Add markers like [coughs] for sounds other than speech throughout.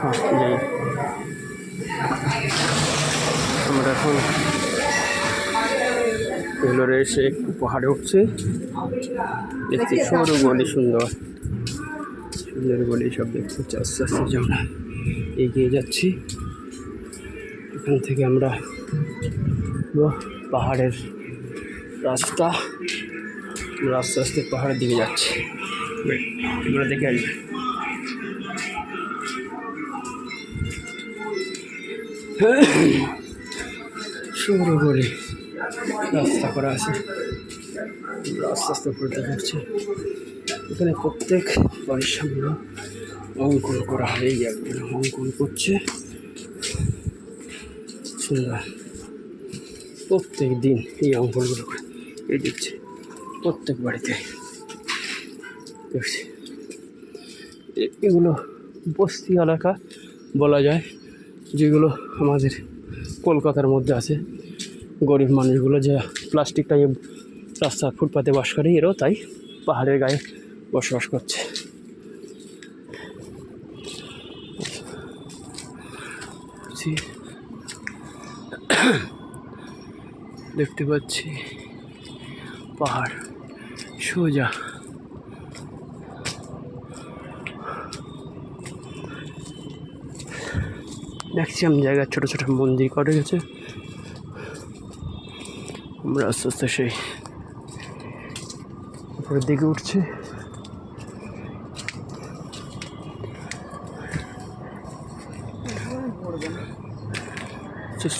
হ্যাঁ যাই আমরা এখন ভেলোরে এসে একটু পাহাড়ে উঠছি। দেখছি সরু গলি সুন্দর। সুন্দর গলি সব দেখতে হচ্ছে আস্তে আস্তে যেমন এগিয়ে যাচ্ছি। এখান থেকে আমরা পাহাড়ের রাস্তা। আমরা আস্তে আস্তে পাহাড়ের দিকে যাচ্ছি। এগুলো দেখে আসবে [coughs] সরু গলি রাস্তা করা আছে। আস্তে আস্তে উপরে দিকে এখানে প্রত্যেক বাড়ির সামনে অঙ্কন করা হয়, একজন অঙ্কন করছে। সুন্দর। প্রত্যেক দিন এই অঙ্কনগুলো করে এই দিচ্ছে। প্রত্যেক বাড়িতে দেখছি। এগুলো বস্তি এলাকা বলা যায়। যেগুলো আমাদের কলকাতার মধ্যে আছে। গরিব মানুষগুলো যে প্লাস্টিকটা নিয়ে রাস্তার ফুটপাতে বাস করে, এরাও তাই পাহাড়ের গায়ে বসবাস করছে। দেখতে পাচ্ছি পাহাড়, সোজা। ম্যাক্সিমাম জায়গায় ছোটো ছোটো মন্দির করে গেছে আমরা আস্তে আস্তে সেই উপরের দিকে উঠছি।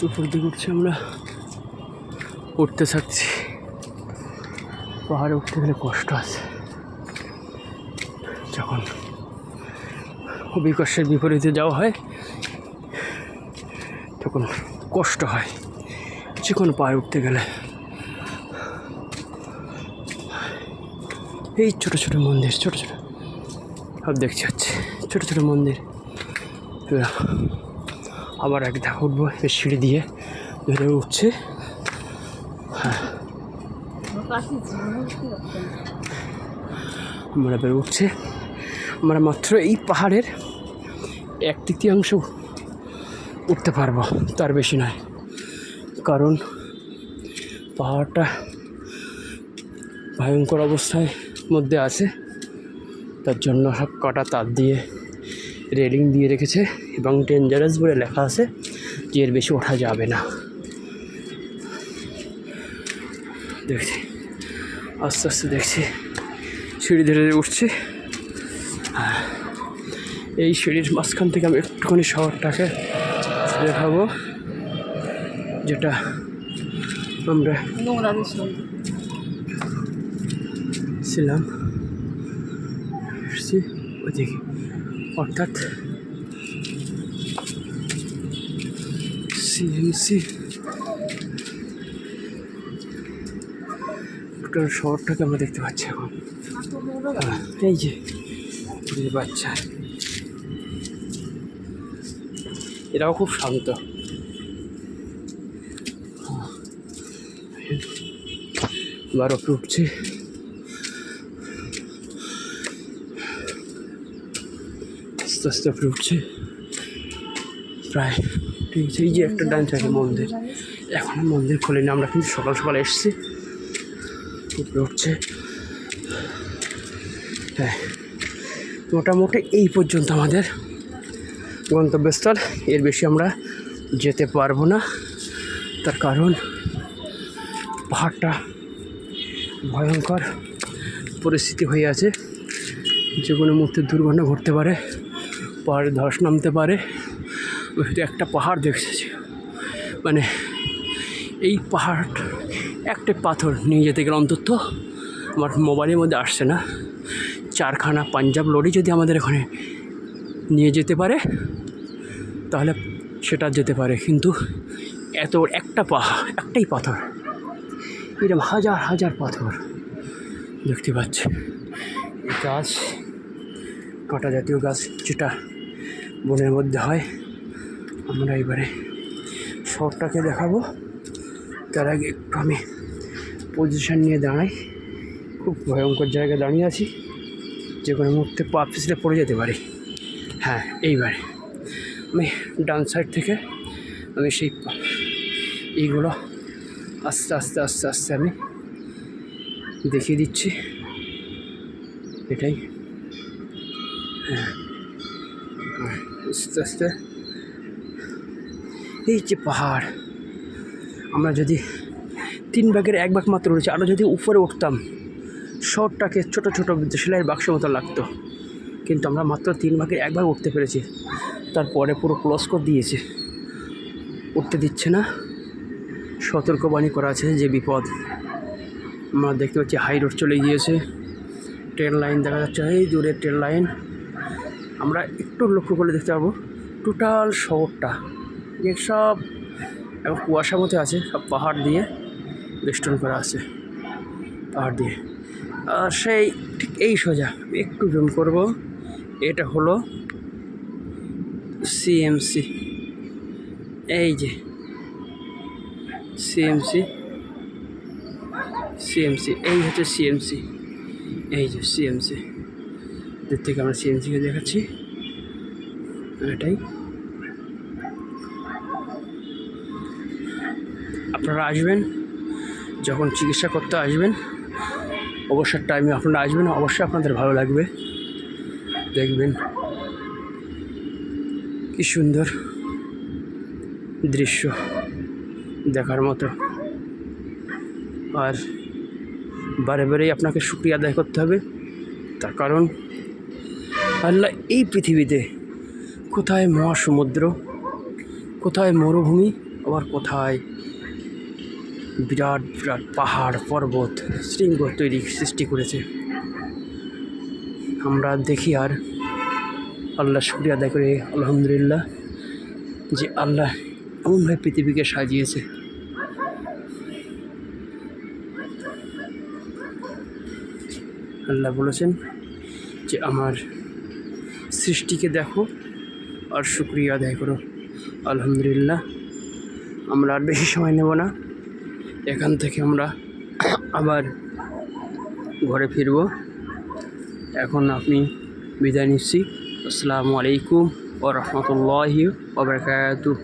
উপরের দিকে উঠছি আমরা। উঠতে থাকছি। পাহাড়ে উঠতে গেলে কষ্ট আছে। যখন অভিকর্ষের বিপরীতে যাওয়া হয় তখন কষ্ট হয় কোনো পায়ে উঠতে গেলে এই ছোট ছোট মন্দির, ছোট ছোট সব দেখছি হচ্ছে, ছোট ছোট মন্দির। আবার এক ধাপ উঠবো সিঁড়ি দিয়ে ধরে উঠছে। আমরা বের উঠছে আমরা মাত্র এই পাহাড়ের এক তৃতীয়াংশ উঠতে পারব, তার বেশি নয়। কারণ পাহাড়টা ভয়ঙ্কর অবস্থায় মধ্যে আছে। তার জন্য সব কাটা তার দিয়ে রেলিং দিয়ে রেখেছে এবং ডেঞ্জারাস বলে লেখা আছে যে এর বেশি ওঠা যাবে না। দেখছি, আস্তে আস্তে দেখছি, সিঁড়ি ধরে ধরে উঠছি এই সিঁড়ির মাঝখান থেকে আমি একটুখানি শহরটাকে দেখাবো যেটা আমরা ছিলাম। অর্থাৎ সিএমসি শহরটাকে আমরা দেখতে পাচ্ছি এখন। এই যে বাচ্চা। এরাও খুব শান্ত। ওপরে উঠছে। আস্তে আস্তে উপরে উঠছে। প্রায় ঠিক আছে, এই যে একটা ডান আছে মন্দির। এখনও মন্দির খোলেনি, আমরা কিন্তু সকাল সকাল এসেছি। উপরে উঠছে। হ্যাঁ মোটামুটি এই পর্যন্ত আমাদের। গন্তব্যস্থল। এর বেশি আমরা যেতে পারব না। তার কারণ, পাহাড়টা ভয়ঙ্কর পরিস্থিতি হয়ে আছে। যে কোনো মুহূর্তে দুর্ঘটনা ঘটতে পারে পাহাড়ে ধস নামতে পারে। শুধু একটা পাহাড় দেখেছি মানে এই পাহাড় একটা পাথর নিয়ে যেতে গেলে অন্তত আমার মোবাইলের মধ্যে আসছে না। চারখানা পাঞ্জাব লরি যদি আমাদের এখানে নিয়ে যেতে পারে, তাহলে সেটা যেতে পারে। কিন্তু এত একটা পাহাড় একটাই পাথর এরকম হাজার হাজার পাথর দেখতে পাচ্ছি। এই গাছ, কাঁটা জাতীয় গাছ যেটা বনের মধ্যে হয়, আমরা এবারে শহরটাকে দেখাবো। তার আগে একটু আমি পজিশন নিয়ে দাঁড়াই। খুব ভয়ঙ্কর জায়গায় দাঁড়িয়ে আছি যে কোনো মুহূর্তে পা পিছলে পড়ে যেতে পারি। হ্যাঁ এইবার। আমি ডান সাইড থেকে আমি সেই এইগুলো আস্তে আস্তে আস্তে আস্তে আমি দেখিয়ে দিচ্ছি। এটাই। হ্যাঁ, আস্তে আস্তে। এই যে পাহাড়। আমরা যদি তিন ভাগের এক ভাগ মাত্র রয়েছে আরও যদি উপরে উঠতাম শহরটাকে ছোট ছোট সেলাইয়ের বাক্সের মতো লাগতো। কিন্তু আমরা মাত্র তিন ভাগের একবার উঠতে পেরেছি। তারপরে পুরো ক্লোজ করে দিয়েছে। উঠতে দিচ্ছে না। সতর্কবাণী করা আছে যে বিপদ। আমরা দেখতে পাচ্ছি হাই রোড চলে গিয়েছে। ট্রেন লাইন দেখা যাচ্ছে, এই দূরে ট্রেন লাইন আমরা একটু লক্ষ্য করলে দেখতে পাবো টোটাল শহরটা। যে সব এবং কুয়াশার মধ্যে আছে, সব পাহাড় দিয়ে বেষ্টন করা আছে, পাহাড় দিয়ে। আর সেই ঠিক এই সোজা, একটু জুম করব। এটা হলো সিএমসি এই যে সিএমসি সিএমসি এই হচ্ছে সিএমসি এই যে সিএমসি দূর থেকে আমরা সিএমসিকে দেখাচ্ছি। এটাই। আপনারা আসবেন, যখন চিকিৎসা করতে আসবেন, অবসর টাইমে আপনারা আসবেন, অবশ্যই আপনাদের ভালো লাগবে। দেখবেন। কি সুন্দর দৃশ্য দেখার মতো। আর বারে বারেই আপনাকে শুক্রিয়া আদায় করতে হবে। তার কারণ, আল্লাহ এই পৃথিবীতে কোথায় মহাসমুদ্র, কোথায় মরুভূমি, আবার কোথায় বিরাট বিরাট পাহাড়, পর্বত, শৃঙ্গ তৈরি সৃষ্টি করেছে। আমরা দেখি আর আল্লাহ শুক্রিয়া আদায় করে, আলহামদুলিল্লাহ, যে আল্লাহ এমনভাবে পৃথিবীকে সাজিয়েছে। আল্লাহ বলেছেন যে, আমার সৃষ্টিকে দেখো আর শুক্রিয়া আদায় করো। আলহামদুলিল্লাহ, আমরা আর বেশি সময় নেব না। এখান থেকে আমরা আবার ঘরে ফিরব। এখন আপনি বিদায় নিচ্ছি। আসসালামু আলাইকুম ও রহমতুল্লাহি ওবরাকাতুহ